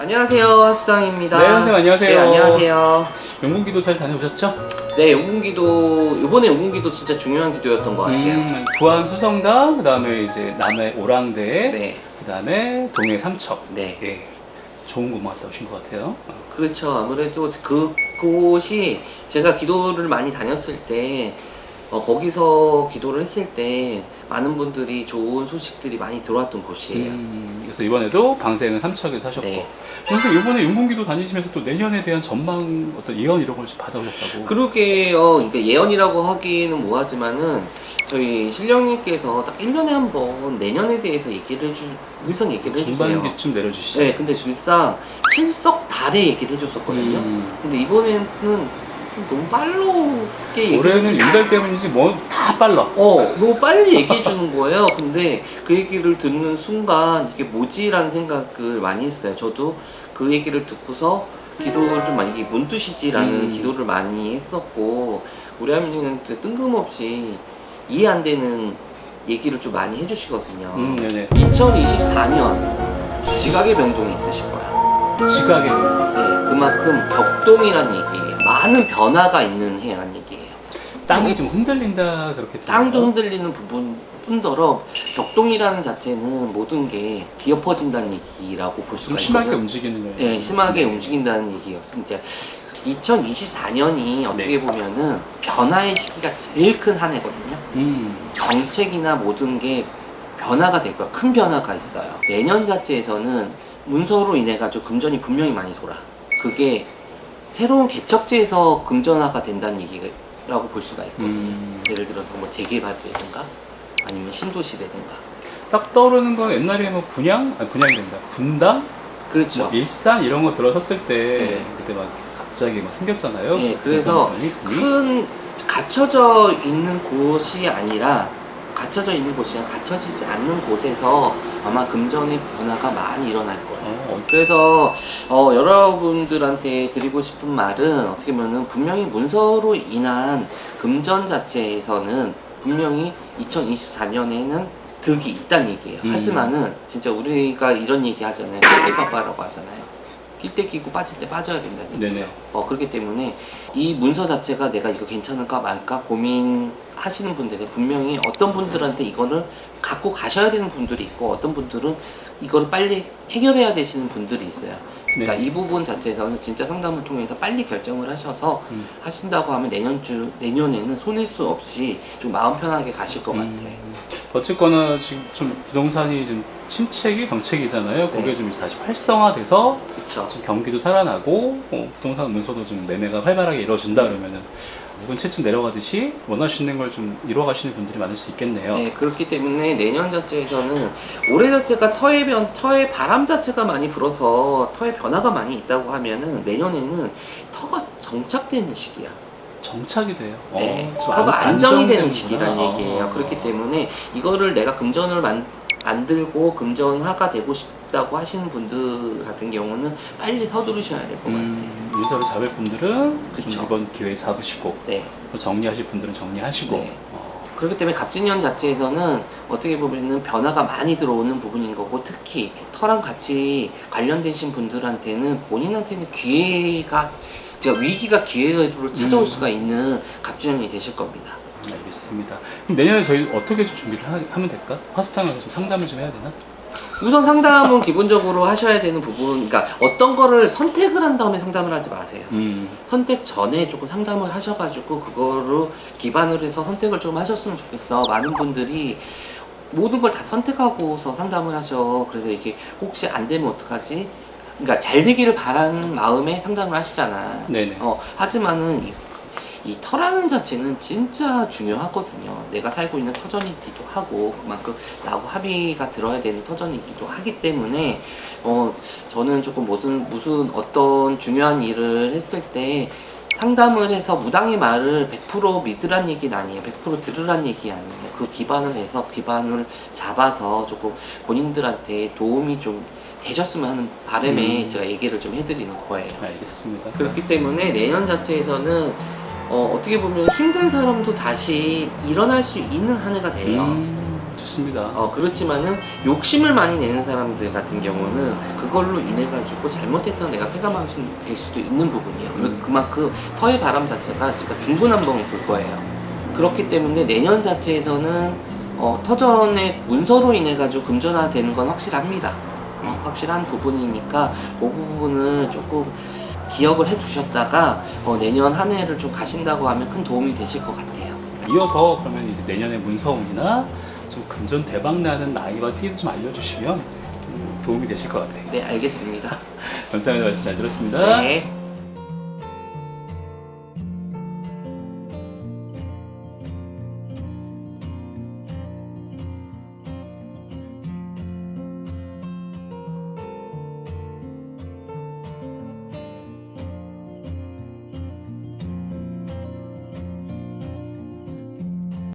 안녕하세요 하수당입니다. 네, 선생님 안녕하세요. 네, 안녕하세요. 용궁기도 잘 다녀오셨죠? 네, 용궁기도 이번에 용궁기도 진짜 중요한 기도였던 것 같아요. 음, 부안 수성당, 그다음에 이제 남해 오랑대, 네, 그다음에 동해 삼척. 네, 예, 좋은 곳 갔다 오신 것 같아요. 어. 그렇죠. 아무래도 그 곳이 제가 기도를 많이 다녔을 때 어, 거기서 기도를 했을 때 많은 분들이 좋은 소식들이 많이 들어왔던 곳이에요. 음, 그래서 이번에도 방생은 삼척에서 하셨고. 네. 그래서 이번에 용궁기도 다니시면서 또 내년에 대한 전망, 어떤 예언 이런 걸 좀 받아오셨다고. 그러게요. 그러니까 예언이라고 하기는 뭐하지만은 저희 신령님께서 딱 1년에 한 번 내년에 대해서 얘기를 해주, 늘상 얘기를 해주세요. 중반기쯤 내려주시죠. 네, 근데 늘상 칠석 달에 얘기를 해줬었거든요. 음. 근데 이번에는 좀 너무 빠르게 얘기를 올해는 윤달 때문인지 뭐 다 빨라. 어, 너무 빨리 얘기해 주는 거예요. 근데 그 얘기를 듣는 순간 이게 뭐지라는 생각을 많이 했어요. 저도 그 얘기를 듣고서 기도를 좀 많이 이게 뭔 뜻이지라는 음. 기도를 많이 했었고 우리 할머니는 또 뜬금없이 이해 안 되는 얘기를 좀 많이 해주시거든요. 음, 네네. 2024년 지각의 변동이 있으실 거야. 지각에. 네, 그만큼 격동이란 얘기예요. 많은 변화가 있는 해란 얘기예요. 땅이 좀 흔들린다 그렇게 땅도 들려요. 흔들리는 부분 뿐더러 격동이라는 자체는 모든 게 뒤엎어진다는 얘기라고 볼좀 수가 심하게 있거든요. 움직이는 거예요. 네, 심하게 움직인다는 얘기였어요. 진짜 2024년이 어떻게 네. 보면은 변화의 시기가 제일 큰 한 해거든요. 음. 정책이나 모든 게 변화가 될 거야. 큰 변화가 있어요. 내년 자체에서는 문서로 인해 가지고 금전이 분명히 많이 돌아. 그게 새로운 개척지에서 금전화가 된다는 얘기라고 볼 수가 있거든요. 음. 예를 들어서 뭐 재개발이라든가 아니면 신도시라든가. 딱 떠오르는 건 옛날에 뭐 분양, 아니 분양이 된다. 분당, 그렇죠. 뭐 일산 이런 거 들어섰을 때 네. 그때 막 갑자기 막 생겼잖아요. 네, 그래서 큰 갇혀져 있는 곳이 아니라 갇혀져 있는 곳이 아니라 갇혀지지 않는 곳에서 아마 금전의 변화가 많이 일어날 거예요. 어, 그래서 어, 여러분들한테 드리고 싶은 말은 어떻게 보면은 분명히 문서로 인한 금전 자체에서는 분명히 2024년에는 득이 있다는 얘기예요. 음. 하지만은 진짜 우리가 이런 얘기 하잖아요. 낄때빠빠라고 하잖아요. 낄 때 끼고 빠질 때 빠져야 된다는 얘기죠. 네네. 어, 그렇기 때문에 이 문서 자체가 내가 이거 괜찮을까 말까 고민하시는 분들이 분명히 어떤 분들한테 이거를 갖고 가셔야 되는 분들이 있고 어떤 분들은 이거를 빨리 해결해야 되시는 분들이 있어요. 그러니까 네. 이 부분 자체에서는 진짜 상담을 통해서 빨리 결정을 하셔서 음. 하신다고 하면 내년 주 내년에는 손해 수 없이 좀 마음 편하게 가실 것 같아. 음. 어쨌거나 지금 좀 부동산이 좀 침체기 정책이잖아요. 그게 네. 좀 다시 활성화돼서 그렇죠. 좀 경기도 살아나고 어, 부동산 문서도 좀 매매가 활발하게 이루어진다 그러면은 묵은 채쯤 내려가듯이 원하시는 걸 좀 이루어가시는 분들이 많을 수 있겠네요. 네, 그렇기 때문에 내년 자체에서는 올해 자체가 터의 변, 터의 바람 자체가 많이 불어서 터의 변화가 많이 있다고 하면은 내년에는 터가 정착되는 시기야. 정착이 돼요. 네, 좀 안- 안정이 되는 안정되는구나. 시기란 얘기예요. 어. 그렇기 때문에 이거를 내가 금전을 만, 만들고 금전화가 되고 싶다고 하시는 분들 같은 경우는 빨리 서두르셔야 될 것 같아요. 음, 문서를 잡을 분들은 그쵸. 좀 이번 기회에 잡으시고 네. 또 정리하실 분들은 정리하시고 네. 어, 그렇기 때문에 갑진년 자체에서는 어떻게 보면은 변화가 많이 들어오는 부분인 거고 특히 터랑 같이 관련되신 분들한테는 본인한테는 기회가 제가 위기가 기회로 찾아올 음. 수가 있는 갑진년이 되실 겁니다. 알겠습니다. 그럼 내년에 저희 어떻게 좀 준비를 하, 하면 될까? 화수탕에서 좀 상담을 좀 해야 되나? 우선 상담은 기본적으로 하셔야 되는 부분, 그러니까 어떤 거를 선택을 한 다음에 상담을 하지 마세요. 음, 선택 전에 조금 상담을 하셔가지고 그거로 기반으로 해서 선택을 좀 하셨으면 좋겠어. 많은 분들이 모든 걸 다 선택하고서 상담을 하셔. 그래서 이게 혹시 안 되면 어떡하지? 그러니까 잘 되기를 바라는 마음에 상담을 하시잖아. 네네. 어, 하지만은 이, 이 터라는 자체는 진짜 중요하거든요. 내가 살고 있는 터전이기도 하고 그만큼 나하고 합의가 들어야 되는 터전이기도 하기 때문에 어 저는 조금 무슨 무슨 어떤 중요한 일을 했을 때 상담을 해서 무당의 말을 100% 믿으란 얘기는 아니에요. 100% 들으란 얘기 아니에요. 그 기반을 해서 기반을 잡아서 조금 본인들한테 도움이 좀 되셨으면 하는 바람에 음. 제가 얘기를 좀 해드리는 거예요. 알겠습니다. 그렇기 때문에 내년 자체에서는 어, 어떻게 보면 힘든 사람도 다시 일어날 수 있는 한 해가 돼요. 음, 좋습니다. 어, 그렇지만은 욕심을 많이 내는 사람들 같은 경우는 그걸로 인해 가지고 잘못했던 내가 폐가망신 될 수도 있는 부분이에요. 그- 음. 그만큼 터의 바람 자체가 제가 중구난방을 볼 거예요. 그렇기 때문에 내년 자체에서는 어, 터전의 문서로 인해 가지고 금전화되는 건 확실합니다. 어, 확실한 부분이니까 그 부분을 조금 기억을 해 두셨다가 어, 내년 한 해를 좀 가신다고 하면 큰 도움이 되실 것 같아요. 이어서 그러면 이제 내년에 문서운이나 좀 금전 대박 나는 나이와 띠도 좀 알려주시면 음, 도움이 되실 것 같아요. 네, 알겠습니다. 감사합니다. 말씀 잘 들었습니다. 네.